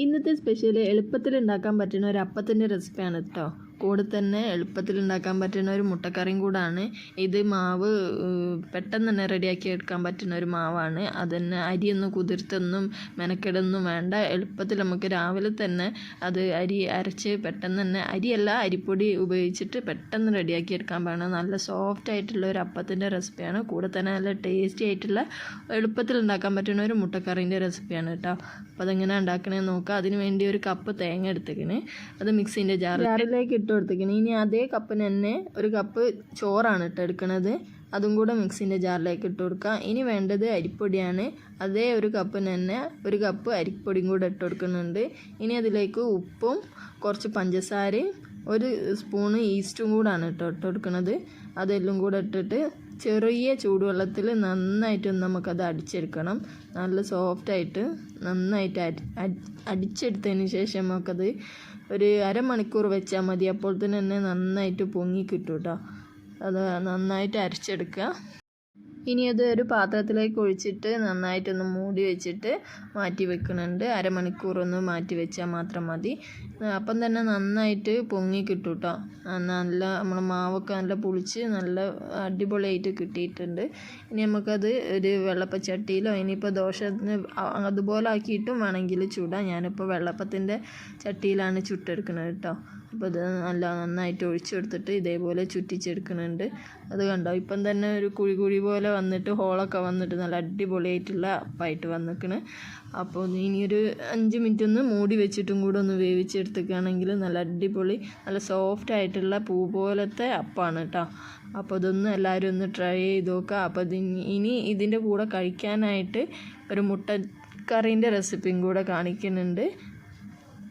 ഇന്നത്തെ സ്പെഷ്യൽ എളുപ്പത്തിൽ ഉണ്ടാക്കാൻ പറ്റുന്ന ഒരു അപ്പത്തിന്റെ റെസിപ്പിയാണ് കേട്ടോ കൂടെ തന്നെ എളുപ്പത്തിൽ ഉണ്ടാക്കാൻ പറ്റുന്ന ഒരു മുട്ടക്കറിയും കൂടാണ്. ഇത് മാവ് പെട്ടെന്ന് തന്നെ റെഡിയാക്കി എടുക്കാൻ പറ്റുന്ന ഒരു മാവാണ്. അതന്നെ അരിയൊന്നും കുതിർത്തൊന്നും മെനക്കെടൊന്നും വേണ്ട. എളുപ്പത്തിൽ നമുക്ക് രാവിലെ തന്നെ അത് അരി അരച്ച് പെട്ടെന്ന് തന്നെ അരിയല്ല അരിപ്പൊടി ഉപയോഗിച്ചിട്ട് പെട്ടെന്ന് റെഡിയാക്കി എടുക്കാൻ പറ്റണം നല്ല സോഫ്റ്റ് ആയിട്ടുള്ള ഒരു അപ്പത്തിന്റെ റെസിപ്പിയാണ് കൂടെ തന്നെ നല്ല ടേസ്റ്റി ആയിട്ടുള്ള എളുപ്പത്തിൽ ഉണ്ടാക്കാൻ പറ്റുന്ന ഒരു മുട്ടക്കറീന്റെ റെസിപ്പിയാണ് കേട്ടോ. അപ്പോൾ അതെങ്ങനെ ഉണ്ടാക്കണമെന്ന് നോക്കാം. അതിന് വേണ്ടി ഒരു കപ്പ് തേങ്ങ എടുത്തേക്കണേ. അത് മിക്സിന്റെ ജാറിലേക്ക് ഇട്ട് കൊടുത്തേക്കണ്. ഇനി അതേ കപ്പിന് തന്നെ ഒരു കപ്പ് ചോറാണ് ഇട്ട് എടുക്കണത്. അതും കൂടെ മിക്സിന്റെ ജാറിലേക്ക് ഇട്ട് കൊടുക്കുക ഇനി വേണ്ടത് അരിപ്പൊടിയാണ്. അതേ ഒരു കപ്പിന് തന്നെ ഒരു കപ്പ് അരിപ്പൊടിയും കൂടെ ഇട്ട് കൊടുക്കുന്നുണ്ട്. ഇനി അതിലേക്ക് ഉപ്പും കുറച്ച് പഞ്ചസാരയും ഒരു സ്പൂണ് ഈസ്റ്റും കൂടാണ് ഇട്ട് ഇട്ട് കൊടുക്കുന്നത് അതെല്ലാം കൂടെ ഇട്ടിട്ട് ചെറിയ ചൂടുവെള്ളത്തിൽ നന്നായിട്ട് നമുക്കത് അടിച്ചെടുക്കണം. നല്ല സോഫ്റ്റായിട്ട് നന്നായിട്ട് അടിച്ചെടുത്തതിന് ശേഷം നമുക്കത് ഒരു അരമണിക്കൂർ വെച്ചാൽ മതി. അപ്പോൾ തന്നെ നന്നായിട്ട് പൊങ്ങി കിട്ടും കേട്ടോ അത് നന്നായിട്ട് അരച്ചെടുക്കുക. ഇനി അത് ഒരു പാത്രത്തിലേക്ക് ഒഴിച്ചിട്ട് നന്നായിട്ടൊന്ന് മൂടി വെച്ചിട്ട് മാറ്റി വെക്കുന്നുണ്ട്. അരമണിക്കൂറൊന്ന് മാറ്റി വെച്ചാൽ മാത്രം മതി. അപ്പം തന്നെ നന്നായിട്ട് പൊങ്ങി കിട്ടും കേട്ടോ നല്ല നമ്മളെ മാവൊക്കെ നല്ല പുളിച്ച് നല്ല അടിപൊളിയായിട്ട് കിട്ടിയിട്ടുണ്ട്. ഇനി നമുക്കത് ഒരു വെള്ളപ്പച്ചട്ടിയിലോ ഇനിയിപ്പോൾ ദോശ അതുപോലെ ആക്കിയിട്ടും വേണമെങ്കിൽ ചൂടാം. ഞാനിപ്പോൾ വെള്ളപ്പത്തിന്റെ ചട്ടിയിലാണ് ചുട്ടെടുക്കുന്നത് കേട്ടോ. അപ്പോൾ ഇത് നല്ല നന്നായിട്ട് ഒഴിച്ചെടുത്തിട്ട് ഇതേപോലെ ചുറ്റിച്ചെടുക്കുന്നുണ്ട് അത് കണ്ടോ? ഇപ്പം തന്നെ ഒരു കുഴി കുഴി പോലെ വന്നിട്ട് ഹോളൊക്കെ വന്നിട്ട് നല്ല അടിപൊളിയായിട്ടുള്ള അപ്പായിട്ട് വന്നിക്കണ്. അപ്പോൾ ഇനിയൊരു അഞ്ച് മിനിറ്റ് ഒന്ന് മൂടി വെച്ചിട്ടും കൂടെ ഒന്ന് വേവിച്ചെടുത്തേക്കാണെങ്കിൽ നല്ല അടിപൊളി നല്ല സോഫ്റ്റ് ആയിട്ടുള്ള പൂ പോലത്തെ അപ്പാണ് കേട്ടോ അപ്പോൾ ഇതൊന്ന് എല്ലാവരും ഒന്ന് ട്രൈ ചെയ്ത് നോക്കുക അപ്പോൾ ഇനി- ഇനി ഇതിന്റെ കൂടെ കഴിക്കാനായിട്ട് ഒരു മുട്ട കറീന്റെ റെസിപ്പിയും കൂടെ കാണിക്കുന്നുണ്ട്.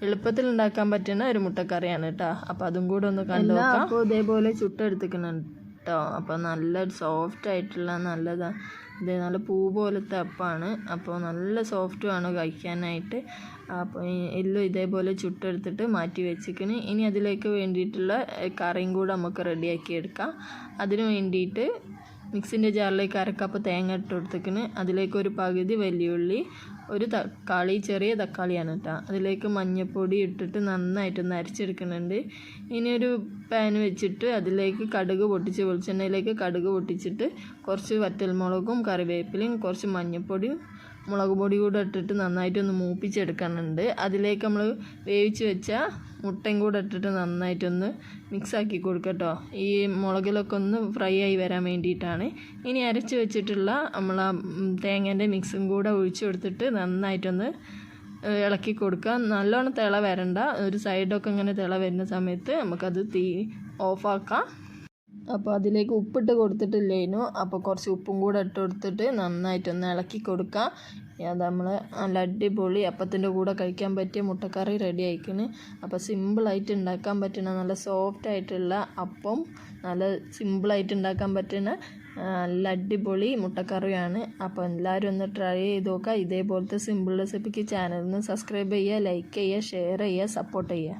എളുപ്പത്തിൽ ഉണ്ടാക്കാൻ പറ്റുന്ന ഒരു മുട്ടക്കറിയാണ് കേട്ടോ അപ്പോൾ അതും കൂടെ ഒന്ന് കണ്ടു നോക്കാം. അപ്പോൾ ഇതേപോലെ ചുട്ടെടുത്തിക്കുന്നുണ്ട്. കേട്ടോ. അപ്പോൾ നല്ല സോഫ്റ്റ് ആയിട്ടുള്ള നല്ലതാണ് ഇത് നല്ല പൂ പോലത്തെ അപ്പമാണ് അപ്പോൾ നല്ല സോഫ്റ്റുമാണ് കഴിക്കാനായിട്ട്. അപ്പോൾ എല്ലാം ഇതേപോലെ ചുട്ടെടുത്തിട്ട് മാറ്റി വെച്ചിക്കണ്. ഇനി അതിലേക്ക് വേണ്ടിയിട്ടുള്ള കറിയും കൂടെ നമുക്ക് റെഡിയാക്കി എടുക്കാം. അതിന് വേണ്ടിയിട്ട് മിക്സിന്റെ ജാറിലേക്ക് അരക്കപ്പ് തേങ്ങ ഇട്ട് കൊടുത്തേക്കണ്. അതിലേക്ക് ഒരു പകുതി വലിയുള്ളി ഒരു തക്കാളി ചെറിയ തക്കാളിയാണ് കേട്ടോ അതിലേക്ക് മഞ്ഞൾപ്പൊടി ഇട്ടിട്ട് നന്നായിട്ടൊന്ന് അരച്ചെടുക്കുന്നുണ്ട്. ഇനി ഒരു പാൻ വെച്ചിട്ട് അതിലേക്ക് കടുക് പൊട്ടിച്ച് വെളിച്ചെണ്ണയിലേക്ക് കടുക് പൊട്ടിച്ചിട്ട് കുറച്ച് വറ്റൽമുളകും കറിവേപ്പിലയും കുറച്ച് മഞ്ഞൾപ്പൊടിയും മുളക് പൊടി കൂടെ ഇട്ടിട്ട് നന്നായിട്ടൊന്ന് മൂപ്പിച്ചെടുക്കാനുണ്ട്. അതിലേക്ക് നമ്മൾ വേവിച്ച് വെച്ച മുട്ടയും കൂടെ ഇട്ടിട്ട് നന്നായിട്ടൊന്ന് മിക്സാക്കി കൊടുക്കട്ടോ ഈ മുളകിലൊക്കെ ഒന്ന് ഫ്രൈ ആയി വരാൻ വേണ്ടിയിട്ടാണ്. ഇനി അരച്ച് വെച്ചിട്ടുള്ള നമ്മൾ ആ തേങ്ങേന്റെ മിക്സും കൂടെ ഒഴിച്ചു കൊടുത്തിട്ട് നന്നായിട്ടൊന്ന് ഇളക്കി കൊടുക്കുക നല്ലോണം തിള വരണ്ട. ഒരു സൈഡൊക്കെ ഇങ്ങനെ തിള വരുന്ന സമയത്ത് നമുക്കത് തീ ഓഫാക്കാം അപ്പോൾ അതിലേക്ക് ഉപ്പിട്ട് കൊടുത്തിട്ടില്ലേനു. അപ്പോൾ കുറച്ച് ഉപ്പും കൂടെ ഇട്ട് കൊടുത്തിട്ട് നന്നായിട്ടൊന്ന് ഇളക്കി കൊടുക്കാം. അത് നമ്മൾ നല്ല അടിപൊളി അപ്പത്തിന്റെ കൂടെ കഴിക്കാൻ പറ്റിയ മുട്ടക്കറി റെഡി ആയിക്കണ്. അപ്പോൾ സിമ്പിളായിട്ട് ഉണ്ടാക്കാൻ പറ്റുന്ന നല്ല സോഫ്റ്റ് ആയിട്ടുള്ള അപ്പം നല്ല സിമ്പിളായിട്ട് ഉണ്ടാക്കാൻ പറ്റുന്ന നല്ല അടിപൊളി മുട്ടക്കറിയാണ്. അപ്പോൾ എല്ലാവരും ഒന്ന് ട്രൈ ചെയ്ത് നോക്കുക ഇതേപോലത്തെ സിമ്പിൾ റെസിപ്പിക്ക് ചാനലിന് സബ്സ്ക്രൈബ് ചെയ്യുക ലൈക്ക് ചെയ്യുക ഷെയർ ചെയ്യുക സപ്പോർട്ട് ചെയ്യുക.